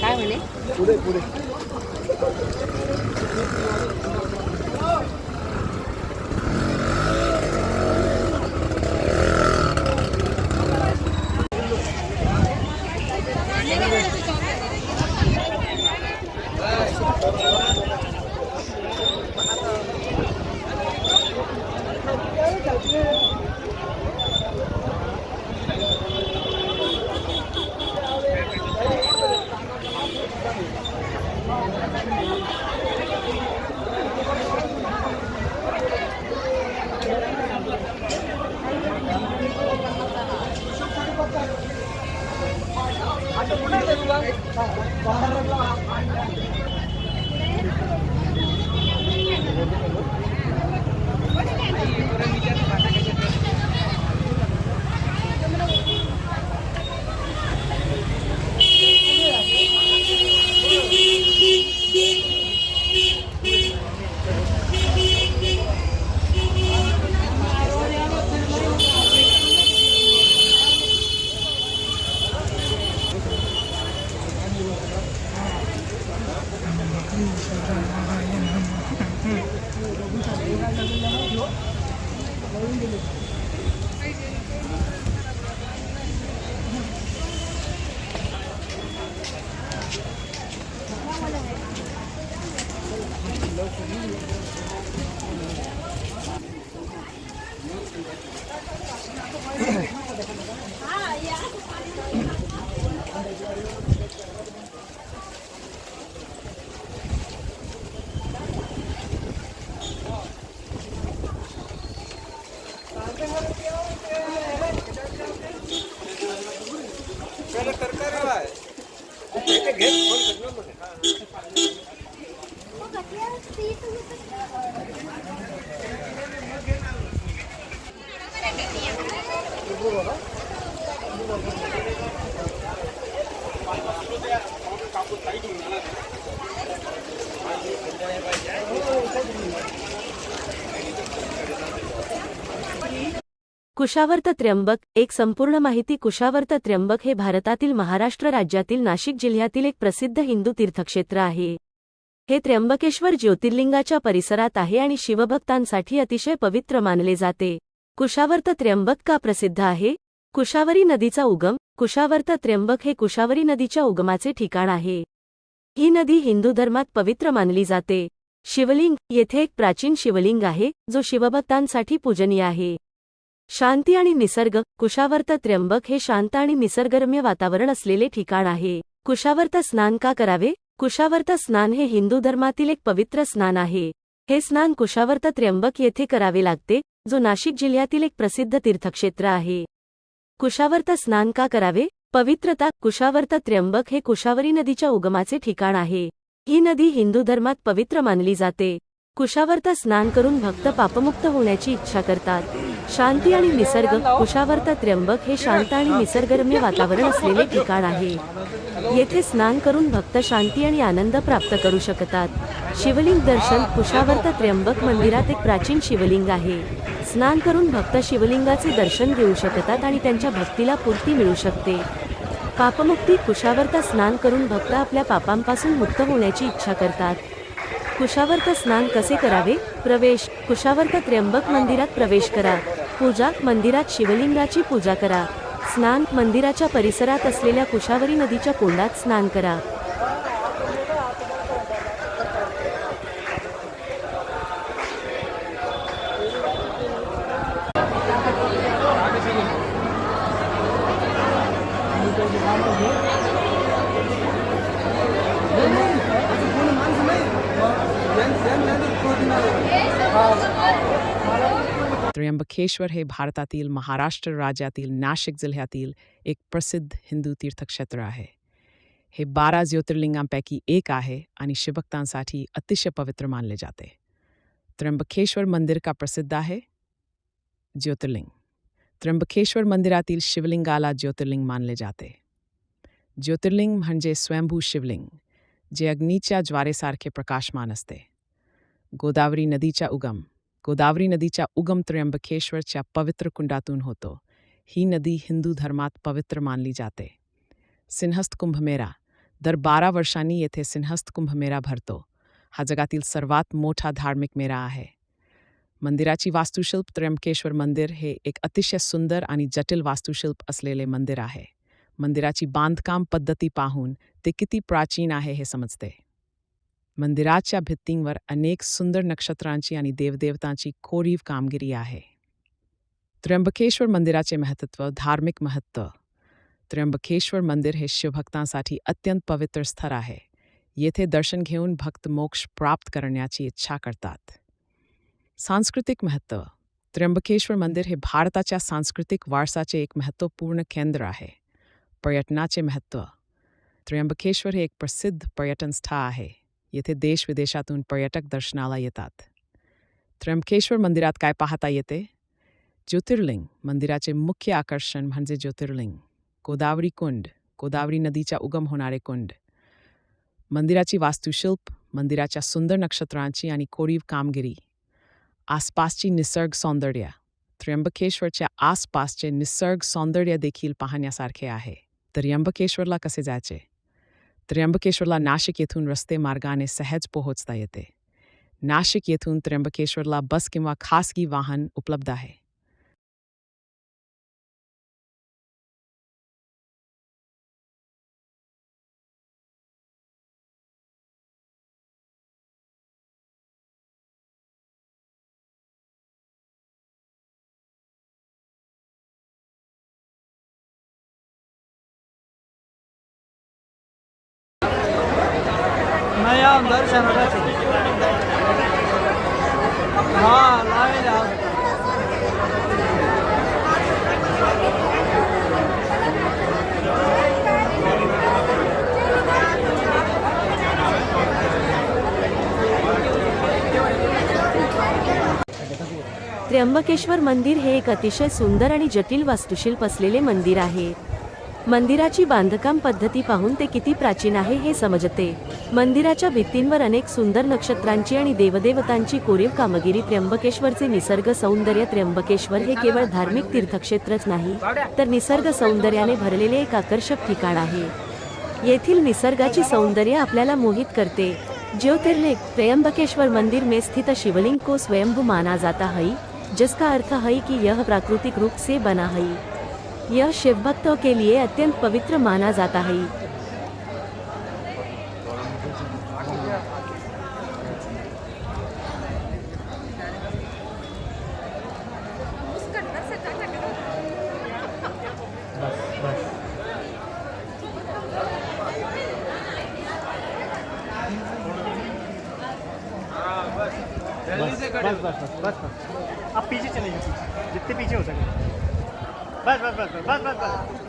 काय म्हणे? पुढे पुढे कुशावर्त त्र्यंबक एक संपूर्ण माहिती कुशावर्त त्र्यंबक हे भारतातील महाराष्ट्र राज्यातील नाशिक जिल्ह्यातील एक प्रसिद्ध हिंदू तीर्थक्षेत्र आहे. हे त्र्यंबकेश्वर ज्योतिर्लिंगाच्या परिसरात आहे आणि शिवभक्तांसाठी अतिशय पवित्र मानले जाते. कुशावर्त त्र्यंबक का प्रसिद्ध आहे? कुशावरी नदीचा उगम कुशावर्त त्र्यंबक हे कुशावरी नदीच्या उगमाचे ठिकाण आहे. ही नदी हिंदू धर्मात पवित्र मानली जाते. शिवलिंग येथे एक प्राचीन शिवलिंग आहे जो शिवभक्तांसाठी पूजनीय आहे. शांती आणि निसर्ग कुशावर्त त्र्यंबक हे शांत आणि निसर्गरम्य वातावरण असलेले ठिकाण आहे. कुशावर्त स्नान का करावे? कुशावर्त स्नान हे हिंदू धर्मातील एक पवित्र स्नान आहे. हे स्नान कुशावर्त त्र्यंबक येथे करावे लागते जो नाशिक जिल्ह्यातील एक प्रसिद्ध तीर्थक्षेत्र आहे. कुशावर्त स्नान का करावे? पवित्रता कुशावर्त त्र्यंबक हे कुशावरी नदीच्या उगमाचे ठिकाण आहे. ही नदी हिंदू धर्मात पवित्र मानली जाते. कुशावर्त स्नान करून भक्त पापमुक्त होण्याची इच्छा करतात. शांती आणि निसर्ग कुशावर्त त्र्यंबक हे शांत आणि निसर्गरम्य वातावरण असलेले ठिकाण आहे. येथे स्नान करून भक्त शांती आणि आनंद प्राप्त करू शकतात. शिवलिंग दर्शन कुशावर्त त्र्यंबक मंदिरात एक प्राचीन शिवलिंग आहे. स्नान करून भक्त शिवलिंगाचे दर्शन घेऊ शकतात आणि त्यांच्या भक्तीला पूर्ती मिळू शकते. पापमुक्ती कुशावर्त स्नान करून भक्त आपल्या पापांपासून मुक्त होण्याची इच्छा करतात. कुशावर्त स्नान कसे करावे? प्रवेश कुशावर्त त्र्यंबक मंदिरात प्रवेश करा. पूजा मंदिरात शिवलिंगाची पूजा करा. स्नान मंदिराच्या परिसरात असलेल्या कुशावरी नदीच्या कोंडात स्नान करा. त्र्यंबकेश्वर हे भारतातील महाराष्ट्र राज्यातील नाशिक जिल्ह्यातील एक प्रसिद्ध हिंदू तीर्थक्षेत्र आहे. हे बारा ज्योतिर्लिंगांपैकी एक आहे आणि शिवभक्तांसाठी अतिशय पवित्र मानले जाते. त्र्यंबकेश्वर मंदिर का प्रसिद्ध आहे? ज्योतिर्लिंग. त्र्यंबकेश्वर मंदिरातील शिवलिंगाला ज्योतिर्लिंग मानले जाते. ज्योतिर्लिंग म्हणजे स्वयंभू शिवलिंग जे अग्नीच्या ज्वारेसारखे प्रकाशमान असते. गोदावरी नदीचा उगम गोदावरी नदीच्या उगम त्र्यंबकेश्वरच्या पवित्र कुंडातून होतो. ही नदी हिंदू धर्मात पवित्र मानली जाते. सिंहस्थ कुंभमेरा दर बारा वर्षांनी येथे सिंहस्थ कुंभमेरा भरतो. हा जगातील सर्वात मोठा धार्मिक मेळा आहे. मंदिराची वास्तुशिल्प त्र्यंबकेश्वर मंदिर हे एक अतिशय सुंदर आणि जटिल वास्तुशिल्प असलेले मंदिर आहे. मंदिराची बांधकाम पद्धती पाहून ते किती प्राचीन आहे हे समजते. मंदिराच्या भित्तींवर अनेक सुंदर नक्षत्रांची आणि देवदेवतांची कोरीव कामगिरी आहे. त्र्यंबकेश्वर मंदिराचे महत्त्व धार्मिक महत्त्व. त्र्यंबकेश्वर मंदिर हे शिवभक्तांसाठी अत्यंत पवित्र स्थळ आहे. येथे दर्शन घेऊन भक्त मोक्ष प्राप्त करण्याची इच्छा करतात. सांस्कृतिक महत्त्व. त्र्यंबकेश्वर मंदिर हे भारताच्या सांस्कृतिक वारसाचे एक महत्त्वपूर्ण केंद्र आहे. पर्यटनाचे महत्त्व. त्र्यंबकेश्वर हे एक प्रसिद्ध पर्यटन स्थळ आहे. येथे देश विदेशातून पर्यटक दर्शनाला येतात. त्र्यंबकेश्वर मंदिरात काय पाहता येते? ज्योतिर्लिंग. मंदिराचे मुख्य आकर्षण म्हणजे ज्योतिर्लिंग. गोदावरी कुंड. गोदावरी नदीचा उगम होणारे कुंड. मंदिराची वास्तुशिल्प मंदिराच्या सुंदर नक्षत्रांची आणि कोरीव कामगिरी. आसपासची निसर्ग सौंदर्य. त्र्यंबकेश्वरच्या आसपासचे निसर्ग सौंदर्य देखील पाहण्यासारखे आहे. त्र्यंबकेश्वरला कसे जायचे? त्र्यंबकेश्वरला नाशिक येथून रस्ते मार्गाने सहज पोहोचता येते. नाशिक येथून त्र्यंबकेश्वरला बस किंवा खासगी वाहन उपलब्ध आहे. नया अंदर शहर हाँ लाए जा त्र्यंबकेश्वर मंदिर हे एक अतिशय सुंदर आणि जटिल वास्तुशिल्प असलेले मंदिर आहे. मंदिराची बांधकाम पद्धती पाहून ते किती प्राचीन आहे हे समजते. मंदिराच्या भित्तींवर अनेक सुंदर नक्षत्रांची आणि देवदेवतांची कोरीव कामगिरी त्र्यंबकेश्वरचे निसर्ग सौंदर्य त्र्यंबकेश्वर हे केवळ धार्मिक तीर्थक्षेत्रच नाही तर निसर्ग सौंदर्याने भरलेले एक आकर्षक ठिकाण आहे. येथील निसर्गाची सौंदर्य आपल्याला मोहित करते. ज्योतिर्लिंग त्र्यंबकेश्वर मंदिर में स्थित शिवलिंग को स्वयंभू माना जाता है जिसका अर्थ है कि यह प्राकृतिक रूप से बना है. यह शिव भक्तों के लिए अत्यंत पवित्र माना जाता है। बस बस बस बस बस आप पीछे चले जाओ जितने पीछे हो सके। बस बस बस बस बस बस